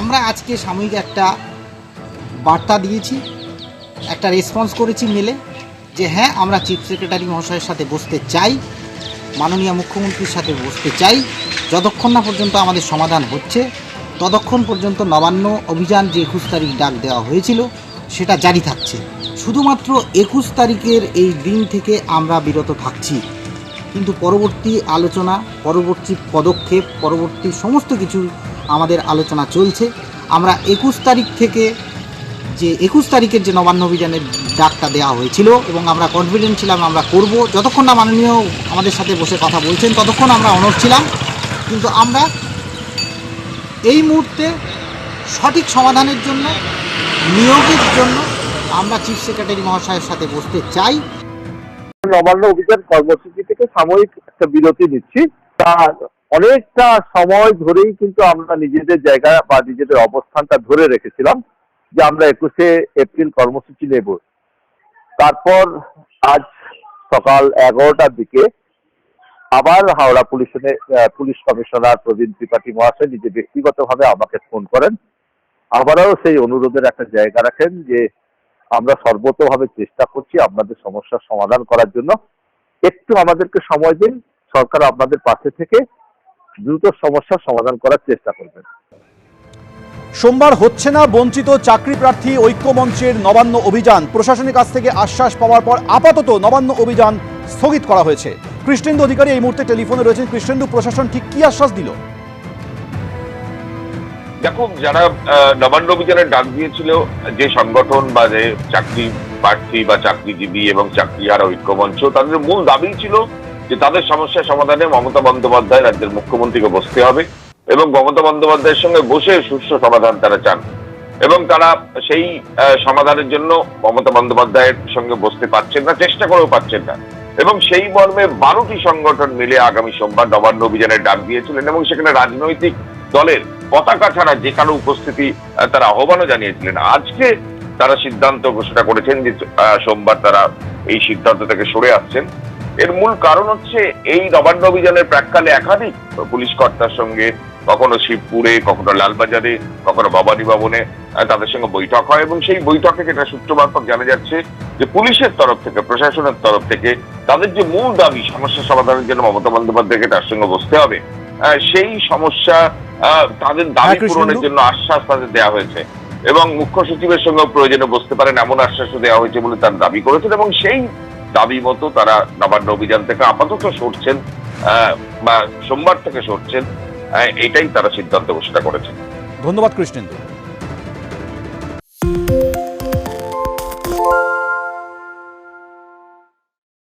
আমরা আজকে সাময়িক একটা বার্তা দিয়েছি, একটা রেসপন্স করেছি মেলে যে হ্যাঁ আমরা চিফ সেক্রেটারি মহাশয়ের সাথে বসতে চাই, মাননীয় মুখ্যমন্ত্রীর সাথে বসতে চাই। যতক্ষণ না পর্যন্ত আমাদের সমাধান হচ্ছে, ততক্ষণ পর্যন্ত নবান্ন অভিযান যে একুশ তারিখ ডাক দেওয়া হয়েছিল, সেটা জারি থাকছে। শুধুমাত্র একুশ তারিখের এই দিন থেকে আমরা বিরত থাকছি। কিন্তু পরবর্তী আলোচনা, পরবর্তী পদক্ষেপ, পরবর্তী সমস্ত কিছু আমাদের আলোচনা চলছে। আমরা একুশ তারিখ থেকে যে একুশ তারিখের যে নবান্ন অভিযানের ডাকটা দেওয়া হয়েছিল এবং আমরা কনফিডেন্ট ছিলাম আমরা করব। যতক্ষণ না মাননীয় আমাদের সাথে বসে কথা বলছেন, ততক্ষণ আমরা অনর ছিলাম। কিন্তু আমরা এই মুহূর্তে সঠিক সমাধানের জন্য, নিয়োগের জন্য আমরা চিফ সেক্রেটারি মহাশয়ের সাথে বসতে চাই। নবান্ন অভিযান কর্মসূচি থেকে সাময়িক একটা বিরতি দিচ্ছি তার অনেকটা সময় ধরেই কিন্তু আমরা নিজেদের জায়গা বা নিজেদের অবস্থানটা ধরে রেখেছিলাম যে আমরা একুশে এপ্রিল কর্মসূচি নেব। তারপর আজ সকাল এগারোটার দিকে আবার হাওড়া পুলিশে পুলিশ কমিশনার প্রবীণ ত্রিপাঠী মহাশয় নিজে ব্যক্তিগতভাবে আমাকে ফোন করেন। আবারও সেই অনুরোধের একটা জায়গা রাখেন যে আমরা সর্বতভাবে চেষ্টা করছি আপনাদের সমস্যার সমাধান করার জন্য। একটু আমাদেরকে সময় দিন, সরকার আপনাদের পাশে থেকে দ্রুত সমস্যার সমাধান করার চেষ্টা করবেন। সোমবার হচ্ছে না বঞ্চিত চাকরি প্রার্থী ঐক্যমঞ্চের নবান্ন অভিযান। প্রশাসনের কাছ থেকে আশ্বাস পাওয়ার পর আপাতত নবান্ন অভিযান স্থগিত করা হয়েছে। কৃষ্ণেন্দু অধিকারী এই মুহূর্তে টেলিফোনে রয়েছেন। কৃষ্ণেন্দু প্রশাসন ঠিক কি আশ্বাস দিল? দেখো যারা আহ, নবান্ন অভিযানের ডাক দিয়েছিল যে সংগঠন বা যে চাকরি প্রার্থী বা চাকরিজীবী এবং চাকরি চাকরিহারা ঐক্যমঞ্চ তাদের মূল দাবি ছিল যে তাদের সমস্যার সমাধানে মমতা বন্দ্যোপাধ্যায় রাজ্যের মুখ্যমন্ত্রীকে বসতে হবে এবং মমতা বন্দ্যোপাধ্যায়ের সঙ্গে বসে সুস্থ সমাধান তারা চান। এবং তারা সেই সমাধানের জন্য মমতা বন্দ্যোপাধ্যায়ের সঙ্গে বসতে পারছেন না, চেষ্টা করেও পাচ্ছেন না। এবং সেই মর্মে বারোটি সংগঠন মিলে আগামী সোমবার নবান্ন অভিযানের ডাক দিয়েছিলেন এবং সেখানে রাজনৈতিক দলের পতাকা ছাড়া যে কারও উপস্থিতি তারা আহ্বানও জানিয়েছিলেন। আজকে তারা সিদ্ধান্ত ঘোষণা করেছেন যে সোমবার তারা এই সিদ্ধান্ত থেকে সরে আসছেন। এর মূল কারণ হচ্ছে এই নবান্ন অভিযানের প্রাককালে একাধিক পুলিশ কর্তার সঙ্গে কখনো শিবপুরে কখনো লালবাজারে কখনো ভবানী ভবনে তাদের সঙ্গে বৈঠক হয় এবং সেই বৈঠকে যেটা সূত্র মারফত জানা যাচ্ছে যে পুলিশের তরফ থেকে প্রশাসনের তরফ থেকে তাদের যে মূল দাবি সমস্যা সমাধানের জন্য মমতা বন্দ্যোপাধ্যায়কে তার সঙ্গে বসতে হবে সেই সমস্যা তাদের দাবি হ্যাঁ, পূরণের জন্য আশ্বাস তাদের দেওয়া হয়েছে এবং মুখ্য সচিবের সঙ্গে প্রয়োজনে বসতে পারেন এমন আশ্বাসও দেওয়া হয়েছে বলে তার দাবি করেছেন এবং সেই দাবি মতো তারা নবান্ন অভিযান থেকে আপাতত সরছেন বা সোমবার থেকে সরছেন এটাই তারা সিদ্ধান্ত ঘোষণা করেছেন। ধন্যবাদ কৃষ্ণেন্দু।